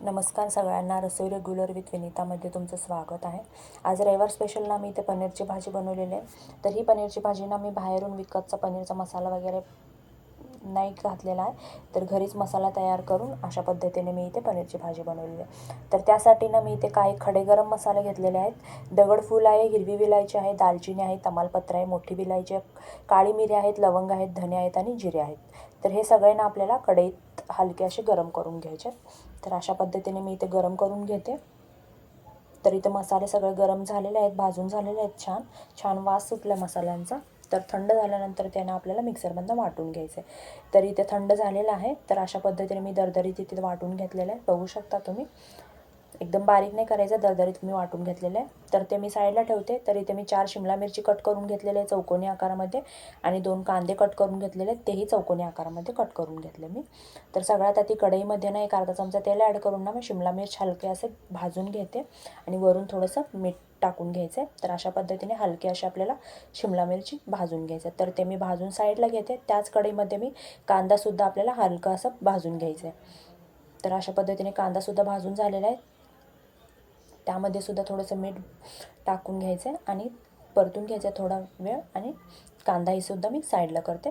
नमस्कार सगळ्यांना रसोई regular with विनीतामध्ये तुमचं स्वागत आहे. आज रविवार स्पेशल ना मी इथे पनीरची भाजी बनवलेली आहे. तर ही पनीरची भाजी ना मी बाहेरून विकतचा पनीरचा मसाला वगैरे नाही घातलेला आहे. तर घरीच मसाला तयार करून अशा पद्धतीने मी इथे पनीरची भाजी बनवलेली आहे. तर त्यासाठी ना मी इथे काही खडे गरम मसाले घेतलेले आहेत. दगडफूल आहे हिरवी विलायची आहे दालचिनी आहे तमालपत्र आहे मोठी विलायची आहे काळी मिरी आहेत लवंग आहेत धने आहेत आणि जिरे आहेत. तर हे सगळे ना आपल्याला कढईत हलके असे गरम करून घ्यायचे. तर अशा पद्धतीने मी इथे गरम करून घेते. तर इथे मसाले सगळे गरम झालेले आहेत भाजून झालेले आहेत छान. छान वास सुटला मसाल्यांचा. तर थंड झाल्यानंतर त्यानं आपल्याला मिक्सरमधनं वाटून घ्यायचं आहे तर इथे थंड झालेलं आहे. तर अशा पद्धतीने मी दरदरीत इथे वाटून घेतलेलं आहे. बघू शकता तुम्ही. एकदम बारीक नाही करायचं दरदरीत मी वाटून घेतलेलं आहे. तर ते मी साईडला ठेवते. तर इथे मी चार शिमला मिरची कट करून घेतलेले आहे चौकोनी आकारामध्ये आणि दोन कांदे कट करून घेतलेले आहेत. तेही चौकोनी आकारामध्ये कट करून घेतले मी. तर सगळ्यात आधी कढईमध्ये ना एक अर्धा चमचा तेल ॲड करून ना मी शिमला मिर्च हलके असे भाजून घेते आणि वरून थोडंसं मीठ टाकून घ्यायचं आहे तर अशा पद्धतीने हलके असे आपल्याला शिमला मिरची भाजून घ्यायचं तर ते मी भाजून साईडला घेते. त्याच कढईमध्ये मी कांदासुद्धा आपल्याला हलका असं भाजून घ्यायचं आहे तर अशा पद्धतीने कांदासुद्धा भाजून झालेला आहे. त्यामध्ये सुद्धा थोडंसं मीठ टाकून घ्यायचं आहे आणि परतून घ्यायचं आहे थोडा वेळ आणि कांदाही सुद्धा मी साईडला करते.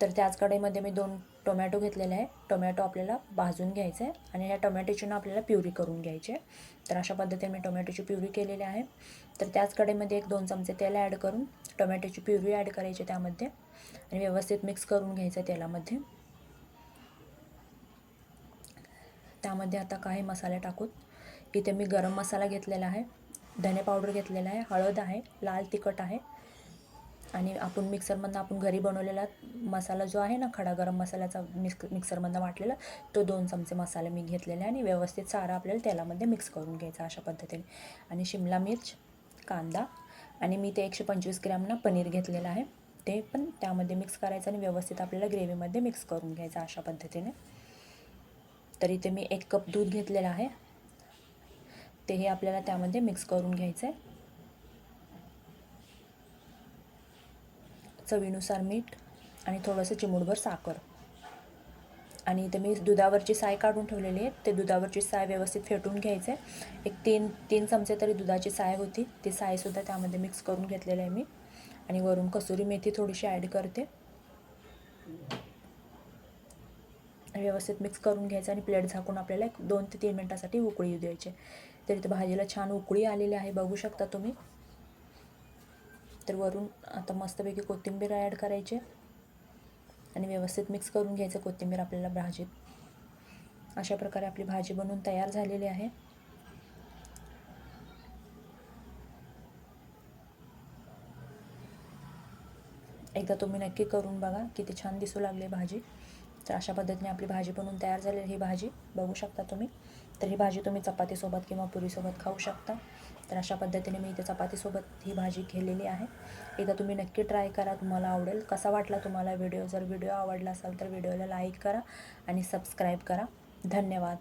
तर त्याच कढईमध्ये मी दोन टोमॅटो घेतलेले आहे. टोमॅटो आपल्याला भाजून घ्यायचं आहे आणि ह्या टोमॅटोची ना आपल्याला प्युरी करून घ्यायची आहे. तर अशा पद्धतीने मी टोमॅटोची प्युरी केलेली आहे. तर त्याच कढईमध्ये एक दोन चमचे तेल ॲड करून टोमॅटोची प्युरी ॲड करायची त्यामध्ये आणि व्यवस्थित मिक्स करून घ्यायचं आहे तेलामध्ये. त्यामध्ये आता काही मसाले टाकूत इथे मी गरम मसाला घेतलेला आहे धने पावडर घेतलेला आहे हळद आहे लाल तिखट आहे. आणि आपण मिक्सरमधनं आपण घरी बनवलेला मसाला जो आहे ना खडा गरम मसाल्याचा मिक्स मिक्सरमधनं वाटलेला तो दोन चमचे मसाले मी घेतलेले आहे आणि व्यवस्थित सारा आपल्याला तेलामध्ये मिक्स करून घ्यायचा अशा पद्धतीने. आणि शिमला मिर्च कांदा आणि मी ते एकशे पंचवीस ग्रॅमनं पनीर घेतलेलं आहे. ते पण त्यामध्ये मिक्स करायचं आणि व्यवस्थित आपल्याला ग्रेव्हीमध्ये मिक्स करून घ्यायचं अशा पद्धतीने. तर इथे मी एक कप दूध घेतलेलं आहे. तेही आपल्याला त्यामध्ये मिक्स करून घ्यायचं आहे चवीनुसार मीठ आणि थोडंसं चिमूटभर साखर. आणि इथे मी दुधावरची साय काढून ठेवलेली आहे. ते दुधावरची साय व्यवस्थित फेटून घ्यायचं आहे एक तीन तीन चमचे तरी दुधाची साय होती. ती सायसुद्धा त्यामध्ये मिक्स करून घेतलेलं आहे मी. आणि वरून कसुरी मेथी थोडीशी ॲड करते. व्यवस्थित मिक्स करून घ्यायचं आणि प्लेट झाकून आपल्याला एक दोन ते तीन मिनटासाठी उकळी येऊ द्यायची. तर इथं भाजीला छान उकळी आलेली आहे बघू शकता तुम्ही. तर वरून आता मस्तपैकी कोथिंबीर ॲड करायची आणि व्यवस्थित मिक्स करून घ्यायचं कोथिंबीर आपल्याला भाजीत. अशा प्रकारे आपली भाजी बनवून तयार झालेली आहे. एकदा तुम्ही नक्की करून बघा किती छान दिसू लागली भाजी. तर अशा पद्धतीने आपली भाजी बनवून तयार झालेली ही भाजी बघू शकता तुम्ही. तर ही भाजी तुम्ही चपातीसोबत किंवा पुरीसोबत खाऊ शकता. तर अशा पद्धतीने मी इथे चपातीसोबत ही भाजी केलेली आहे. एकदा तुम्ही नक्की ट्राय करा. तुम्हाला आवडेल. कसा वाटला तुम्हाला व्हिडिओ? जर व्हिडिओ आवडला असेल तर व्हिडिओला लाईक करा आणि सबस्क्राईब करा. धन्यवाद.